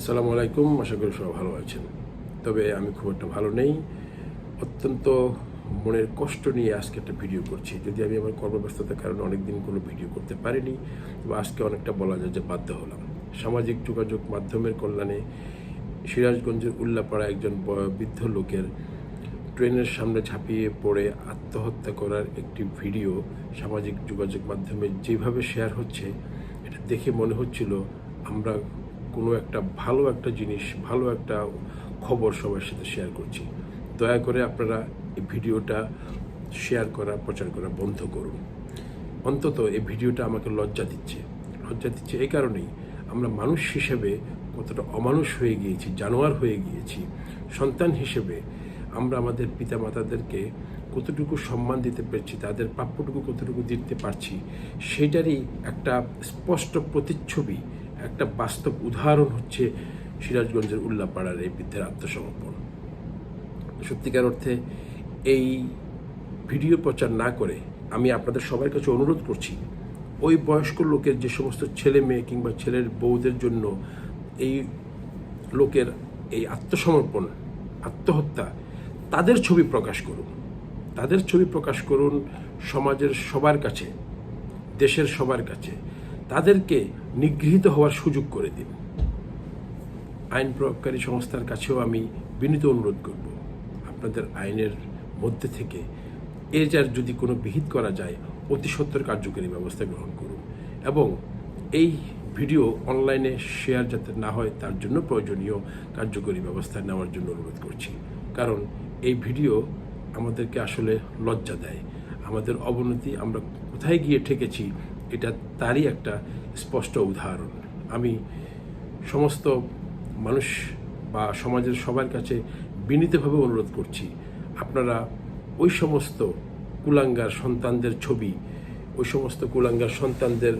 আসসালামু আলাইকুম, আশা করি সবাই ভালো আছেন। তবে আমি খুব একটা ভালো নেই। অত্যন্ত মনের কষ্ট নিয়ে আজকে একটা ভিডিও করছি। যদি আমি আমার কর্মব্যস্ততার কারণে অনেকদিন কোনো ভিডিও করতে পারিনি, তবে আজকে অনেকটা বলা যায় যে বাধ্য হলাম। সামাজিক যোগাযোগ মাধ্যমের কল্যাণে সিরাজগঞ্জের উল্লাপাড়া একজন বৃদ্ধ লোকের ট্রেনের সামনে ঝাঁপিয়ে পড়ে আত্মহত্যা করার একটি ভিডিও সামাজিক যোগাযোগ মাধ্যমে যেভাবে শেয়ার হচ্ছে, এটা দেখে মনে হচ্ছিল আমরা কোনো একটা ভালো একটা জিনিস, ভালো একটা খবর সবার সাথে শেয়ার করছি। দয়া করে আপনারা এই ভিডিওটা শেয়ার করা, প্রচার করা বন্ধ করুন। অন্তত এই ভিডিওটা আমাকে লজ্জা দিচ্ছে। লজ্জা দিচ্ছে এই কারণেই আমরা মানুষ হিসেবে কতটা অমানুষ হয়ে গিয়েছি, জানোয়ার হয়ে গিয়েছি। সন্তান হিসেবে আমরা আমাদের পিতামাতাদেরকে কতটুকু সম্মান দিতে পেরেছি, তাদের প্রাপ্যটুকু কতটুকু দিতে পারছি, সেটারই একটা স্পষ্ট প্রতিচ্ছবি একটা বাস্তব উদাহরণ হচ্ছে সিরাজগঞ্জের উল্লাপাড়ার এই বৃদ্ধের আত্মসমর্পণ। সত্যিকার অর্থে এই ভিডিও প্রচার না করে আমি আপনাদের সবার কাছে অনুরোধ করছি, ওই বয়স্ক লোকের যে সমস্ত ছেলে মেয়ে কিংবা ছেলের বউদের জন্য এই লোকের এই আত্মসমর্পণ, আত্মহত্যা, তাদের ছবি প্রকাশ করুন। তাদের ছবি প্রকাশ করুন সমাজের সবার কাছে, দেশের সবার কাছে। তাদেরকে নিগৃহীত হওয়ার সুযোগ করে দিন। আইন প্রয়োগকারী সংস্থার কাছেও আমি বিনীত অনুরোধ করব। আপনাদের আইনের মধ্যে থেকে এর যার যদি কোনো বিহিত করা যায়, অতি সত্তর কার্যকরী ব্যবস্থা গ্রহণ করুন এবং এই ভিডিও অনলাইনে শেয়ার যাতে না হয়, তার জন্য প্রয়োজনীয় কার্যকরী ব্যবস্থা নেওয়ার জন্য অনুরোধ করছি। কারণ এই ভিডিও আমাদেরকে আসলে লজ্জা দেয়। আমাদের অবনতি, আমরা কোথায় গিয়ে ঠেকেছি এটা তারই একটা স্পষ্ট উদাহরণ। আমি সমস্ত মানুষ বা সমাজের সবার কাছে বিনীতভাবে অনুরোধ করছি, আপনারা ওই সমস্ত কুলাঙ্গার সন্তানদের ছবি, ওই সমস্ত কুলাঙ্গার সন্তানদের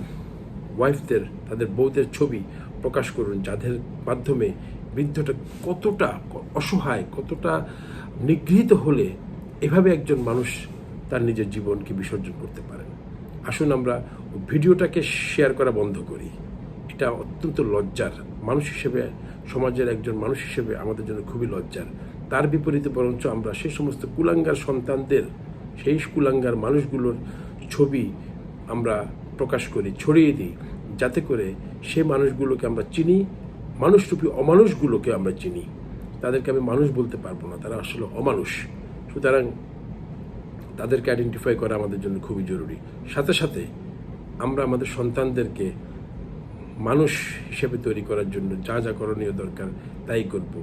ওয়াইফদের, তাদের বউদের ছবি প্রকাশ করুন, যাদের মাধ্যমে বৃদ্ধটা কতটা অসহায়, কতটা নিগৃহীত হলে এভাবে একজন মানুষ তার নিজের জীবনকে বিসর্জন করতে পারেন। আসুন আমরা ভিডিওটাকে শেয়ার করা বন্ধ করি। এটা অত্যন্ত লজ্জার। মানুষ হিসেবে, সমাজের একজন মানুষ হিসেবে আমাদের জন্য খুবই লজ্জার। তার বিপরীতে বরঞ্চ আমরা সেই সমস্ত কুলাঙ্গার সন্তানদের, সেই কুলাঙ্গার মানুষগুলোর ছবি আমরা প্রকাশ করি, ছড়িয়ে দিই। যাতে করে সে মানুষগুলোকে আমরা চিনি, মানুষরূপী অমানুষগুলোকে আমরা চিনি। তাদেরকে আমি মানুষ বলতে পারব না, তারা আসলে অমানুষ। সুতরাং তাদেরকে আইডেন্টিফাই করা আমাদের জন্য খুবই জরুরি। সাথে সাথে আমরা আমাদের সন্তানদেরকে মানুষ হিসেবে তৈরি করার জন্য যা যা করণীয় দরকার, তাই করব।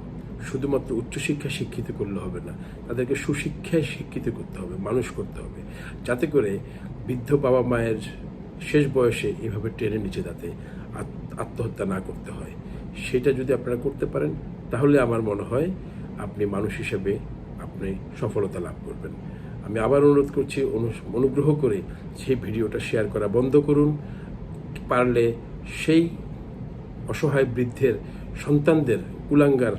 শুধুমাত্র উচ্চশিক্ষা শিক্ষিত করলে হবে না, তাদেরকে সুশিক্ষায় শিক্ষিত করতে হবে, মানুষ করতে হবে। যাতে করে বৃদ্ধ বাবা মায়ের শেষ বয়সে এভাবে টেনে নিচে যাতে আত- আত্মহত্যা না করতে হয়। সেটা যদি আপনারা করতে পারেন, তাহলে আমার মনে হয় আপনি মানুষ হিসেবে আপনি সফলতা লাভ করবেন। আমি আবার অনুরোধ করছি অনু- অনুগ্রহ করে সেই ভিডিওটা শেয়ার করা বন্ধ করুন। পারলে সেই অসহায় বৃদ্ধের সন্তানদের, কুলাঙ্গার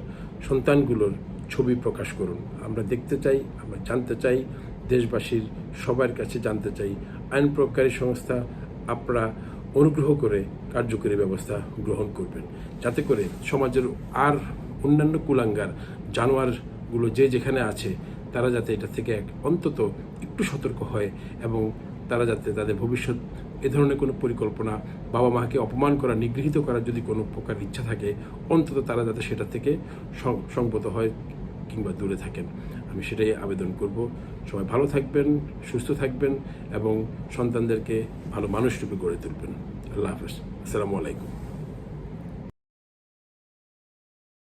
সন্তানগুলোর ছবি প্রকাশ করুন। আমরা দেখতে চাই, আমরা জানতে চাই, দেশবাসীর সবার কাছে জানতে চাই। আইন প্রয়োগকারী সংস্থা আপনারা অনুগ্রহ করে কার্যকরী ব্যবস্থা গ্রহণ করবেন। যাতে করে সমাজের আর অন্যান্য কুলাঙ্গার, জানোয়ারগুলো যে যেখানে আছে তারা যাতে এটা থেকে এক অন্তত একটু সতর্ক হয় এবং তারা যাতে তাদের ভবিষ্যৎ এ ধরনের কোনো পরিকল্পনা বাবা মাকে অপমান করা, নিগৃহীত করার যদি কোনো প্রকার ইচ্ছা থাকে, অন্তত তারা যাতে সেটা থেকে সংগত হয় কিংবা দূরে থাকেন। আমি সেটাই আবেদন করব। সবাই ভালো থাকবেন, সুস্থ থাকবেন এবং সন্তানদেরকে ভালো মানুষরূপে গড়ে তুলবেন। আল্লাহ হাফেজ। আসসালামু আলাইকুম।